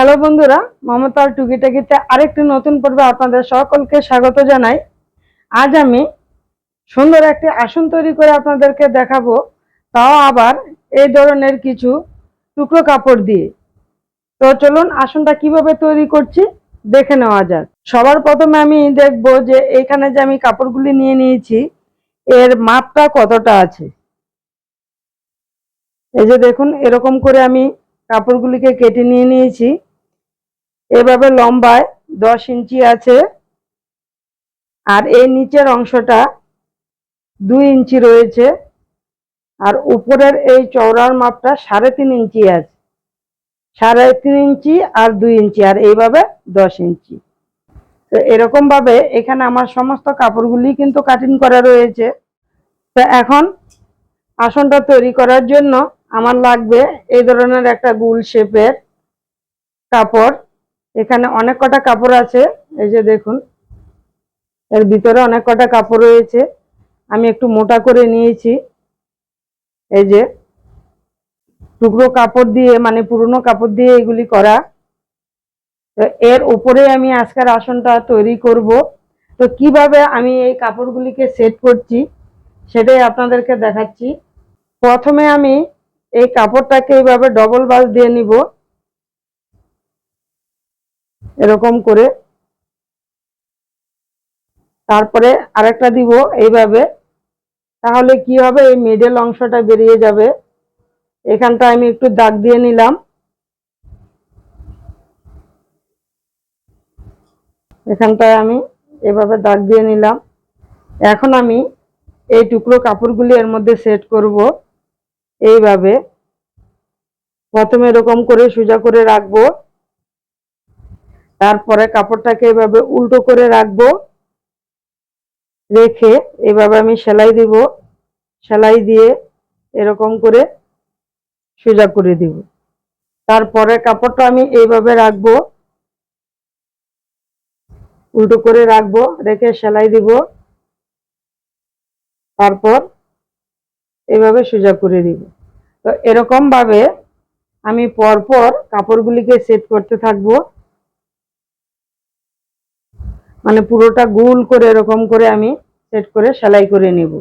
Hello বন্ধুরা, মমতার টুকিটাকিতে আরেকটি নতুন পর্বে আপনাদের সকলকে স্বাগত জানাই। আজ আমি সুন্দর একটি আসন তৈরি করে আপনাদেরকে দেখাবো, তাও আবার এই ধরনের কিছু টুকরো কাপড় দিয়ে। তো চলুন আসনটা কীভাবে তৈরি করছি, দেখে নেওয়া যাক। সবার প্রথমে আমি দেখব যে এখানে যে আমি কাপড়গুলি নিয়ে নিয়েছি, এর মাপটা কতটা আছে। এই যে দেখুন, এরকম করে আমি কাপড়গুলিকে কেটে নিয়ে নিয়েছি। এভাবে লম্বায় দশ ইঞ্চি আছে। আর এই নিচের অংশটা দুই ইঞ্চি রয়েছে। আর উপরের এই চওড়ার মাপটা সাড়ে তিন ইঞ্চি আছে। সাড়ে তিন ইঞ্চি আর দুই ইঞ্চি, আর এইভাবে দশ ইঞ্চি। তো এরকমভাবে এখানে আমার সমস্ত কাপড়গুলি কিন্তু কাটিং করা রয়েছে। তো এখন আসনটা তৈরি করার জন্য আমার লাগবে এই ধরনের একটা গুল শেপের কাপড়। এখানে অনেক কটা কাপড় আছে, এই যে দেখুন। এর ভিতরে অনেক কটা কাপড় রয়েছে। আমি একটু মোটা করে নিয়েছি। এই যে টুকরো কাপড় দিয়ে মানে পুরনো কাপড় দিয়ে এগুলি করা। তো এর উপরে আমি আজকের আসনটা তৈরি করব। তো কীভাবে আমি এই কাপড়গুলিকে সেট করছি, সেটাই আপনাদেরকে দেখাচ্ছি। প্রথমে আমি এই কাপড়টাকে এইভাবে ডবল বাস দিয়ে নিব। এরকম করে। তারপরে আরেকটা দিব এইভাবে। তাহলে কি হবে? এই মিডল অংশটা বেরিয়ে যাবে। এখানটা আমি একটু দাগ দিয়ে নিলাম। এখানটায় আমি এভাবে দাগ দিয়ে নিলাম। এখন আমি এই টুকরো কাপড়গুলি এর মধ্যে সেট করব। এইভাবে। প্রথমে এরকম করে সোজা করে রাখব। তারপরে কাপড়টাকে এভাবে উল্টো করে রাখব। রেখে এভাবে আমি সেলাই দিব। সেলাই দিয়ে এরকম করে সোজা করে দিব। তারপরে কাপড়টা আমি এইভাবে রাখব। উল্টো করে রাখব, রেখে সেলাই দিব। তারপর এভাবে সোজা করে দিব। তো এরকম ভাবে আমি পরপর কাপড়গুলিকে সেট করতে থাকব। মানে পুরোটা গোল করে এরকম করে আমি সেট করে সেলাই করে নেব।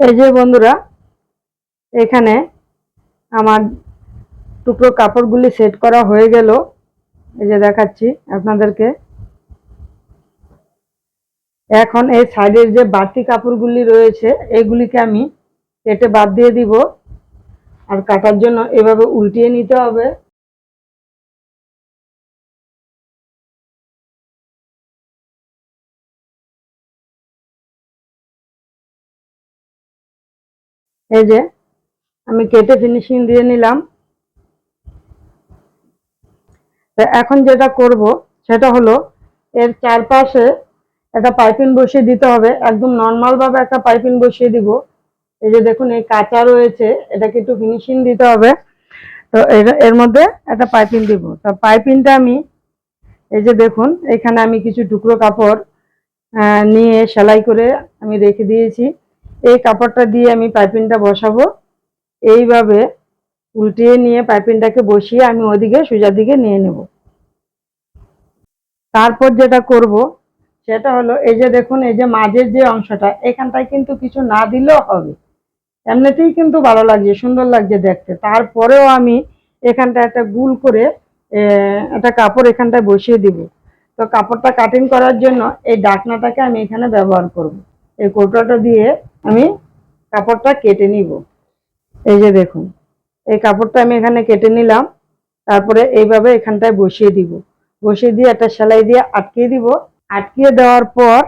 এই যে বন্ধুরা, এখানে আমার টুকরো কাপড়গুলি সেট করা হয়ে গেল। এই যে দেখাচ্ছি আপনাদেরকে। এখন এই সাইডের যে বাড়তি কাপড়গুলি রয়েছে, এগুলিকে আমি কেটে বাদ দিয়ে দিব। আর কাটার জন্য এভাবে উল্টিয়ে নিতে হবে। এই যে, আমি কেটে ফিনিশিং দিয়ে নিলাম। এখন যেটা করব, সেটা হলো এর চারপাশে একটা পাইপিং বসিয়ে দিতে হবে। একদম নর্মাল ভাবে একটা পাইপিং বসিয়ে দিব। এই যে দেখুন, এই কাঁচা রয়েছে, এটাকে একটু ফিনিশিং দিতে হবে। তো এর- মধ্যে একটা পাইপিং দিব। তো পাইপিংটা আমি, এই যে দেখুন, এখানে আমি কিছু টুকরো কাপড় নিয়ে সেলাই করে আমি রেখে দিয়েছি। এই কাপড়টা দিয়ে আমি পাইপিংটা বসাবো। এইভাবে উল্টিয়ে নিয়ে পাইপিংটাকে বসিয়ে আমি ওদিকে সোজা দিকে নিয়ে নেব। তারপর যেটা করব, সেটা হলো এই যে দেখুন, এই যে মাঝের যে অংশটা, এখানটায় কিন্তু কিছু না দিলেও হবে। এমনিতেই কিন্তু ভালো লাগছে, সুন্দর লাগছে দেখতে। তারপরেও আমি এখানটা একটা গুল করে একটা কাপড় এখানটায় বসিয়ে দিব। তো কাপড়টা কাটিং করার জন্য এই ডাকনাটাকে আমি এখানে ব্যবহার করব। এই কৌটোটা দিয়ে আমি কাপড়টা কেটে নিব। এই যে দেখুন, এই কাপড়টা আমি এখানে কেটে নিলাম। তারপরে এইভাবে এখানটায় বসিয়ে দিব। বসিয়ে দিয়ে একটা সেলাই দিয়ে আটকিয়ে দিব। আটকিয়ে দেওয়ার পর,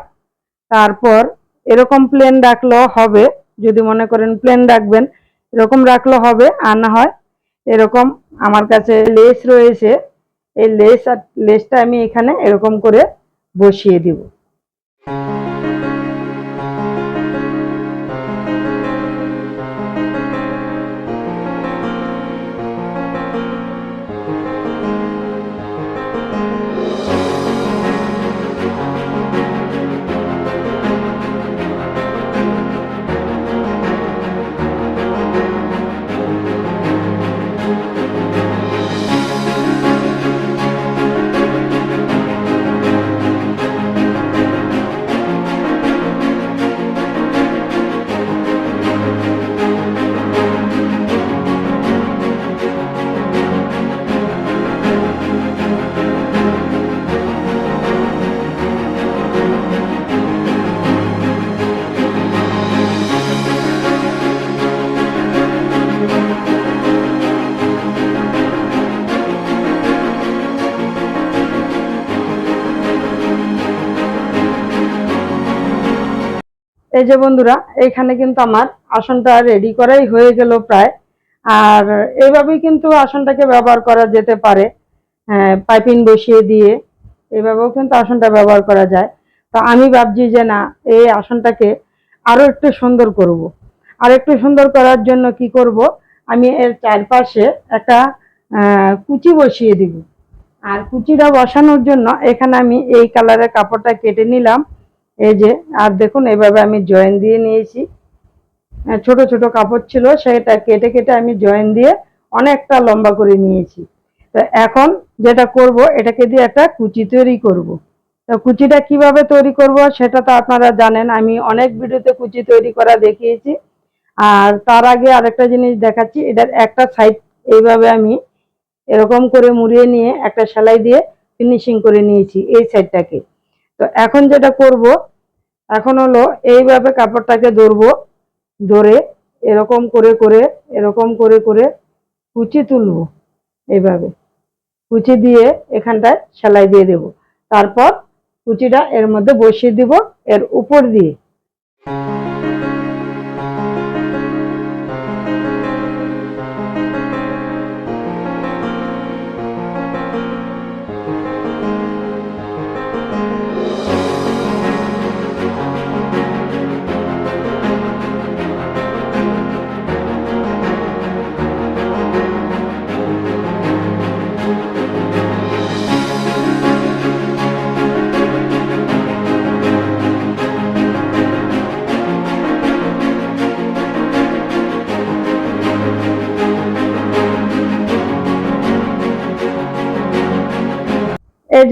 তারপর এরকম প্লেন রাখলেও হবে। যদি মনে করেন প্লেন রাখবেন, এরকম রাখলেও হবে। আর না হয় এরকম আমার কাছে লেস রয়েছে। এই লেস আর লেসটা আমি এখানে এরকম করে বসিয়ে দিব। এই যে বন্ধুরা এইখানে কিন্তু আমার আসনটা রেডি করাই হয়ে গেল প্রায়। আর এইভাবেই কিন্তু আসনটাকে ব্যবহার করা যেতে পারে পাইপিং বসিয়ে দিয়ে। এইভাবেও কিন্তু আসনটা ব্যবহার করা যায়। তো আমি ভাবছি যে না, এই আসনটাকে আরও একটু সুন্দর করব। আর একটু সুন্দর করার জন্য কি করব, আমি এর চারপাশে একটা কুচি বসিয়ে দিব। আর কুচিটা বসানোর জন্য এখানে আমি এই কালারের কাপড়টা কেটে নিলাম। এই যে, আর দেখুন এইভাবে আমি জয়েন দিয়ে নিয়েছি। ছোট ছোট কাপড় ছিল, সেটা কেটে কেটে আমি জয়েন দিয়ে অনেকটা লম্বা করে নিয়েছি। তো এখন যেটা করব, এটাকে দিয়ে একটা কুচি তৈরি করব। তো কুচিটা কীভাবে তৈরি করব, সেটা তো আপনারা জানেন, আমি অনেক ভিডিওতে কুচি তৈরি করা দেখিয়েছি। আর তার আগে আরেকটা জিনিস দেখাচ্ছি, এটার একটা সাইড এইভাবে আমি এরকম করে মুড়িয়ে নিয়ে একটা সেলাই দিয়ে ফিনিশিং করে নিয়েছি এই সাইডটাকে তো এখন যেটা করব এখন হলো এইভাবে কাপড়টাকে ধরবো, ধরে এরকম করে করে, এরকম করে করে কুচি তুলব এইভাবে। কুচি দিয়ে এখানটায় সেলাই দিয়ে দেব। তারপর কুচিটা এর মধ্যে বসিয়ে দিব এর উপর দিয়ে।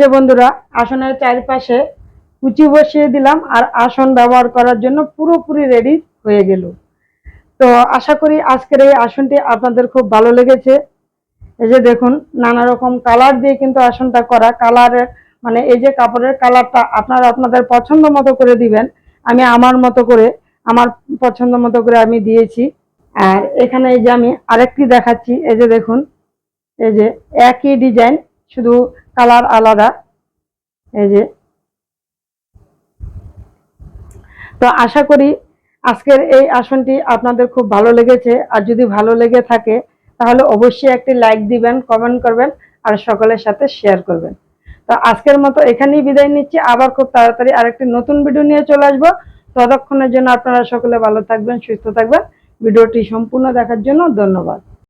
যে বন্ধুরা, আসনের চারপাশে কুচি বসিয়ে দিলাম আর আসন ব্যবহার করার জন্য পুরোপুরি রেডি হয়ে গেল। তো আশা করি আজকের এই আসনটি আপনাদের খুব ভালো লেগেছে। এই যে দেখুন, নানা রকম কালার দিয়ে কিন্তু আসনটা করা। কালারের মানে এই যে কাপড়ের কালারটা আপনারা আপনাদের পছন্দ মতো করে দিবেন। আমি আমার মতো করে, আমার পছন্দ মতো করে আমি দিয়েছি। আর এখানে এই যে আমি আরেকটি দেখাচ্ছি। এই যে দেখুন, এই যে একই ডিজাইন শুধু কালার আলাদা। এই যে। তো আশা করি আজকের এই আসনটি আপনাদের খুব ভালো লেগেছে। আর যদি ভালো লেগে থাকে, তাহলে অবশ্যই একটি লাইক দিবেন, কমেন্ট করবেন, আর সকলের সাথে শেয়ার করবেন। তো আজকের মতো এখানেই বিদায় নিচ্ছি। আবার খুব তাড়াতাড়ি আরেকটি নতুন ভিডিও নিয়ে চলে আসব। ততক্ষণের জন্য আপনারা সকলে ভালো থাকবেন, সুস্থ থাকবেন। ভিডিওটি সম্পূর্ণ দেখার জন্য ধন্যবাদ।